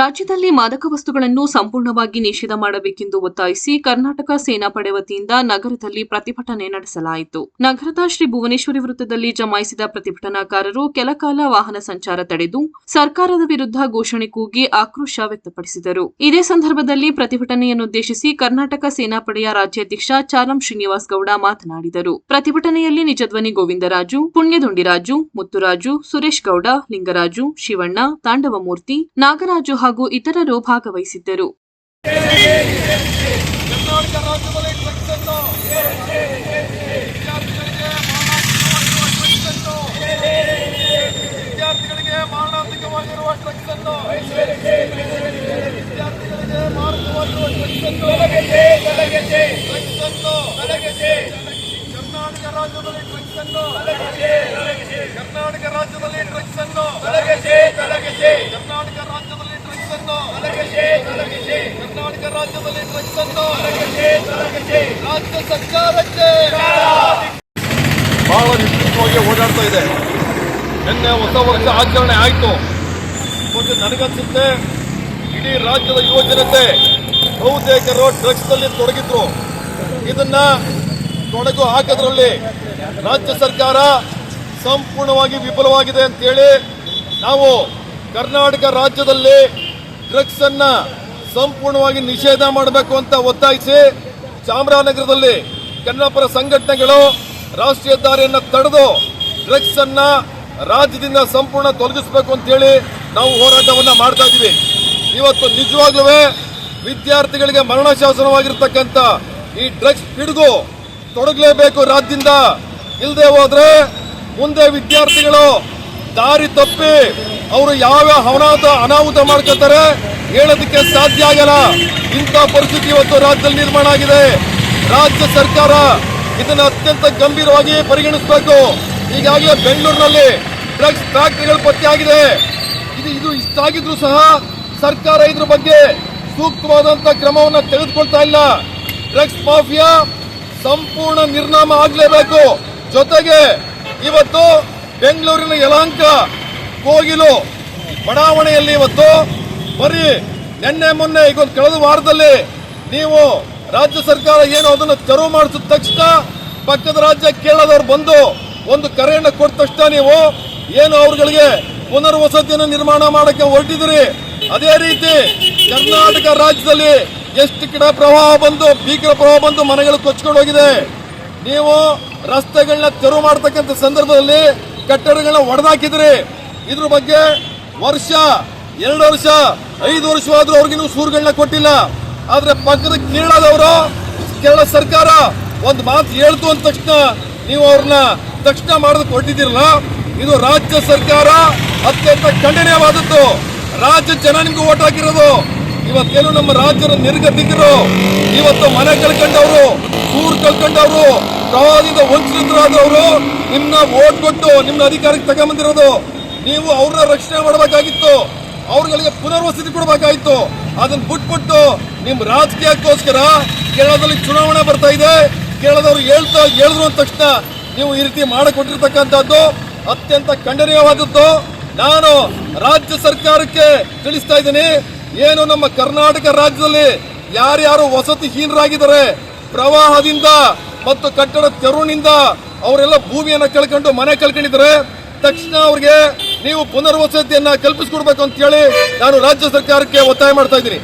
ರಾಜ್ಯದಲ್ಲಿ ಮಾದಕ ವಸ್ತುಗಳನ್ನು ಸಂಪೂರ್ಣವಾಗಿ ನಿಷೇಧ ಮಾಡಬೇಕೆಂದು ಒತ್ತಾಯಿಸಿ ಕರ್ನಾಟಕ ಸೇನಾಪಡೆ ವತಿಯಿಂದ ನಗರದಲ್ಲಿ ಪ್ರತಿಭಟನೆ ನಡೆಸಲಾಯಿತು. ನಗರದ ಶ್ರೀ ಭುವನೇಶ್ವರಿ ವೃತ್ತದಲ್ಲಿ ಜಮಾಯಿಸಿದ ಪ್ರತಿಭಟನಾಕಾರರು ಕೆಲಕಾಲ ವಾಹನ ಸಂಚಾರ ತಡೆದು ಸರ್ಕಾರದ ವಿರುದ್ಧ ಘೋಷಣೆ ಕೂಗಿ ಆಕ್ರೋಶ ವ್ಯಕ್ತಪಡಿಸಿದರು. ಇದೇ ಸಂದರ್ಭದಲ್ಲಿ ಪ್ರತಿಭಟನೆಯನ್ನುದ್ದೇಶಿಸಿ ಕರ್ನಾಟಕ ಸೇನಾಪಡೆಯ ರಾಜ್ಯಾಧ್ಯಕ್ಷ ಚಾಲಂ ಶ್ರೀನಿವಾಸ್ ಗೌಡ ಮಾತನಾಡಿದರು. ಪ್ರತಿಭಟನೆಯಲ್ಲಿ ನಿಜಧ್ವನಿ ಗೋವಿಂದರಾಜು, ಪುಣ್ಯದುಂಡಿರಾಜು, ಮುತ್ತುರಾಜು, ಸುರೇಶ್ ಗೌಡ, ಲಿಂಗರಾಜು, ಶಿವಣ್ಣ, ತಾಂಡವಮೂರ್ತಿ, ನಾಗರಾಜು ಹಾಗೂ ಇತರರು ಭಾಗವಹಿಸಿದ್ದರು. ಕರ್ನಾಟಕ ರಾಜ್ಯದಲ್ಲಿ ಡ್ರಗ್ಸ್ ಅನ್ನು ವಿದ್ಯಾರ್ಥಿಗಳಿಗೆ ಮಾರಣಾಂತಿಕವಾಗಿರುವ ಡ್ರಗ್ಸ್ ಅನ್ನು ವಿದ್ಯಾರ್ಥಿಗಳಿಗೆ ಮಾರಕವಾಗಿರುವ ಡ್ರಗ್ಸ್ ಅನ್ನು ಡ್ರಗ್ಸ್ ಅನ್ನು ಕರ್ನಾಟಕ ರಾಜ್ಯದಲ್ಲಿ ಡ್ರಗ್ಸ್ ಅನ್ನು ಕರ್ನಾಟಕ ರಾಜ್ಯದಲ್ಲಿ ಡ್ರಗ್ಸ್ ಅನ್ನು ಕರ್ನಾಟಕ ರಾಜ್ಯದಲ್ಲಿ ಡ್ರಗ್ಸ್ ರಾಜ್ಯ ಸರ್ಕಾರಕ್ಕೆ. ಬಹಳ ವಿಸ್ತೃತವಾಗಿ ಓಡಾಡ್ತಾ ಇದೆ. ನಿನ್ನೆ ಹೊಸ ವರ್ಷ ಆಚರಣೆ ಆಯಿತು. ಮತ್ತು ನನಗನ್ಸುತ್ತೆ, ಇಡೀ ರಾಜ್ಯದ ಯುವ ಜನತೆ ಬಹುತೇಕರು ಡ್ರಗ್ಸ್ನಲ್ಲಿ ತೊಡಗಿದ್ರು. ಇದನ್ನ ತೊಡಗು ಹಾಕೋದ್ರಲ್ಲಿ ರಾಜ್ಯ ಸರ್ಕಾರ ಸಂಪೂರ್ಣವಾಗಿ ವಿಫಲವಾಗಿದೆ ಅಂತೇಳಿ ನಾವು ಕರ್ನಾಟಕ ರಾಜ್ಯದಲ್ಲಿ ಡ್ರಗ್ಸ್ ಅನ್ನ ಸಂಪೂರ್ಣವಾಗಿ ನಿಷೇಧ ಮಾಡಬೇಕು ಅಂತ ಒತ್ತಾಯಿಸಿ ಚಾಮರಾಜನಗರದಲ್ಲಿ ಕನ್ನಡಪರ ಸಂಘಟನೆಗಳು ರಾಷ್ಟ್ರೀಯ ದಾರಿಯನ್ನು ತಡೆದು ಡ್ರಗ್ಸ್ ಅನ್ನ ರಾಜ್ಯದಿಂದ ಸಂಪೂರ್ಣ ತೊಲಗಿಸಬೇಕು ಅಂತೇಳಿ ನಾವು ಹೋರಾಟವನ್ನ ಮಾಡ್ತಾ ಇದ್ದೀವಿ. ಇವತ್ತು ನಿಜವಾಗ್ಲೂ ವಿದ್ಯಾರ್ಥಿಗಳಿಗೆ ಮರಣ ಶಾಸನವಾಗಿರ್ತಕ್ಕಂಥ ಈ ಡ್ರಗ್ಸ್ ಹಿಡಿದು ತೊಡಗಲೇಬೇಕು ರಾಜ್ಯದಿಂದ. ಇಲ್ಲದೆ ಹೋದ್ರೆ ಮುಂದೆ ವಿದ್ಯಾರ್ಥಿಗಳು ದಾರಿ ತಪ್ಪಿ ಅವರು ಯಾವ ಅನಾಹುತ ಅನಾಹುತ ಮಾಡ್ಕೋತಾರೆ ಹೇಳೋದಕ್ಕೆ ಸಾಧ್ಯ ಆಗಲ್ಲ. ಇಂಥ ಪರಿಸ್ಥಿತಿ ಇವತ್ತು ರಾಜ್ಯದಲ್ಲಿ ನಿರ್ಮಾಣ ಆಗಿದೆ. ರಾಜ್ಯ ಸರ್ಕಾರ ಇದನ್ನು ಅತ್ಯಂತ ಗಂಭೀರವಾಗಿ ಪರಿಗಣಿಸಬೇಕು. ಈಗಾಗಲೇ ಬೆಂಗಳೂರಿನಲ್ಲಿ ಡ್ರಗ್ಸ್ ಫ್ಯಾಕ್ಟರಿಗಳು ಪತ್ತೆಯಾಗಿದೆ ಇದು ಇದು ಇಷ್ಟಾಗಿದ್ರು ಸಹ ಸರ್ಕಾರ ಇದ್ರ ಬಗ್ಗೆ ಸೂಕ್ತವಾದಂತ ಕ್ರಮವನ್ನು ತೆಗೆದುಕೊಳ್ತಾ ಇಲ್ಲ. ಡ್ರಗ್ಸ್ ಮಾಫಿಯಾ ಸಂಪೂರ್ಣ ನಿರ್ನಾಮ ಆಗಲೇಬೇಕು. ಜೊತೆಗೆ ಇವತ್ತು ಬೆಂಗಳೂರಿನ ಯಲಹಂಕ, ಕೋಗಿಲು ಬಡಾವಣೆಯಲ್ಲಿ ಇವತ್ತು ಬರೀ ನಿನ್ನೆ ಮೊನ್ನೆ ಈಗ ಕಳೆದ ವಾರದಲ್ಲಿ ನೀವು ರಾಜ್ಯ ಸರ್ಕಾರ ಏನು ಅದನ್ನು ತೆರವು ಮಾಡಿಸಿದ ತಕ್ಷಣ ಪಕ್ಕದ ರಾಜ್ಯ ಕೇರಳದವ್ರು ಬಂದು ಒಂದು ಕರೆಯನ್ನು ಕೊಟ್ಟ ತಕ್ಷಣ ನೀವು ಏನು ಅವ್ರಗಳಿಗೆ ಪುನರ್ವಸತಿಯನ್ನು ನಿರ್ಮಾಣ ಮಾಡಕ್ಕೆ ಹೊರಟಿದ್ರಿ ಅದೇ ರೀತಿ ಕರ್ನಾಟಕ ರಾಜ್ಯದಲ್ಲಿ ಎಷ್ಟು ಕಿಡ ಪ್ರವಾಹ ಬಂದು, ಭೀಕರ ಪ್ರವಾಹ ಬಂದು ಮನೆಗಳು ಕೊಚ್ಕೊಂಡು ಹೋಗಿದೆ. ನೀವು ರಸ್ತೆಗಳನ್ನ ತೆರವು ಮಾಡತಕ್ಕಂತ ಸಂದರ್ಭದಲ್ಲಿ ಕಟ್ಟಡಗಳನ್ನ ಒಡೆದಾಕಿದ್ರಿ. ಇದ್ರ ಬಗ್ಗೆ ವರ್ಷ, ಎರಡು ವರ್ಷ, ಐದು ವರ್ಷವಾದ್ರೂ ಅವ್ರಿಗೆ ನೀವು ಸೂರುಗಳನ್ನ ಕೊಟ್ಟಿಲ್ಲ. ಆದ್ರೆ ಪಕ್ಕದ ಕೇರಳದವರು ಕೇರಳ ಸರ್ಕಾರ ಒಂದು ಮಾತು ಹೇಳ್ತು ಅಂದ ತಕ್ಷಣ ನೀವು ಅವ್ರನ್ನ ತಕ್ಷಣ ಮಾಡೋದು ಕೊಟ್ಟಿದ್ದೀರಲ್ಲ, ಇದು ರಾಜ್ಯ ಸರ್ಕಾರ ಅತ್ಯಂತ ಖಂಡನೀಯವಾದದ್ದು. ರಾಜ್ಯ ಜನ ನಿಮ್ಗೆ ಓಟ್ ಹಾಕಿರೋದು. ಇವತ್ತೇನು ನಮ್ಮ ರಾಜ್ಯದ ನಿರ್ಗತಿಕರು, ಇವತ್ತು ಮನೆ ಕಳ್ಕೊಂಡವರು ಊರು ಕಾಲಿಂದ ಪ್ರವಾಹದಿಂದ ವಂಚಿತರಾದವರು, ನಿಮ್ನ ಓಟ್ ಕೊಟ್ಟು ನಿಮ್ಮ ಅಧಿಕಾರಕ್ಕೆ ತಗೊಂಬಂದಿರೋದು, ನೀವು ಅವ್ರನ್ನ ರಕ್ಷಣೆ ಮಾಡಬೇಕಾಗಿತ್ತು. ಅವ್ರಗಳಿಗೆ ಪುನರ್ವಸತಿ ಕೊಡಬೇಕಾಗಿತ್ತು. ಅದನ್ನ ಬಿಟ್ಬಿಟ್ಟು ನಿಮ್ಮ ರಾಜಕೀಯಕ್ಕೋಸ್ಕರ ಕೇರಳದಲ್ಲಿ ಚುನಾವಣೆ ಬರ್ತಾ ಇದೆ. ಕೇರಳದವ್ರು ಹೇಳ್ತಾ ಹೇಳಿದ್ರು ಅಂದ ತಕ್ಷಣ ನೀವು ಈ ರೀತಿ ಮಾಡಿಕೊಟ್ಟಿರ್ತಕ್ಕಂಥದ್ದು ಅತ್ಯಂತ ಖಂಡನೀಯವಾದದ್ದು. ನಾನು ರಾಜ್ಯ ಸರ್ಕಾರಕ್ಕೆ ತಿಳಿಸ್ತಾ ಇದ್ದೀನಿ, ಏನು ನಮ್ಮ ಕರ್ನಾಟಕ ರಾಜ್ಯದಲ್ಲಿ ಯಾರ್ಯಾರು ವಸತಿಹೀನರಾಗಿದ್ದಾರೆ ಪ್ರವಾಹದಿಂದ ಮತ್ತು ಕಟ್ಟಡ ತೆರವಿನಿಂದ ಅವರೆಲ್ಲ ಭೂಮಿಯನ್ನು ಕಳ್ಕೊಂಡು ಮನೆ ಕಳ್ಕೊಂಡಿದ್ದಾರೆ. ತಕ್ಷಣ ಅವ್ರಿಗೆ ನೀವು ಪುನರ್ವಸತಿಯನ್ನ ಕಲ್ಪಿಸಿಕೊಡ್ಬೇಕು ಅಂತ ಹೇಳಿ ನಾನು ರಾಜ್ಯ ಸರ್ಕಾರಕ್ಕೆ ಒತ್ತಾಯ ಮಾಡ್ತಾ ಇದ್ದೀನಿ.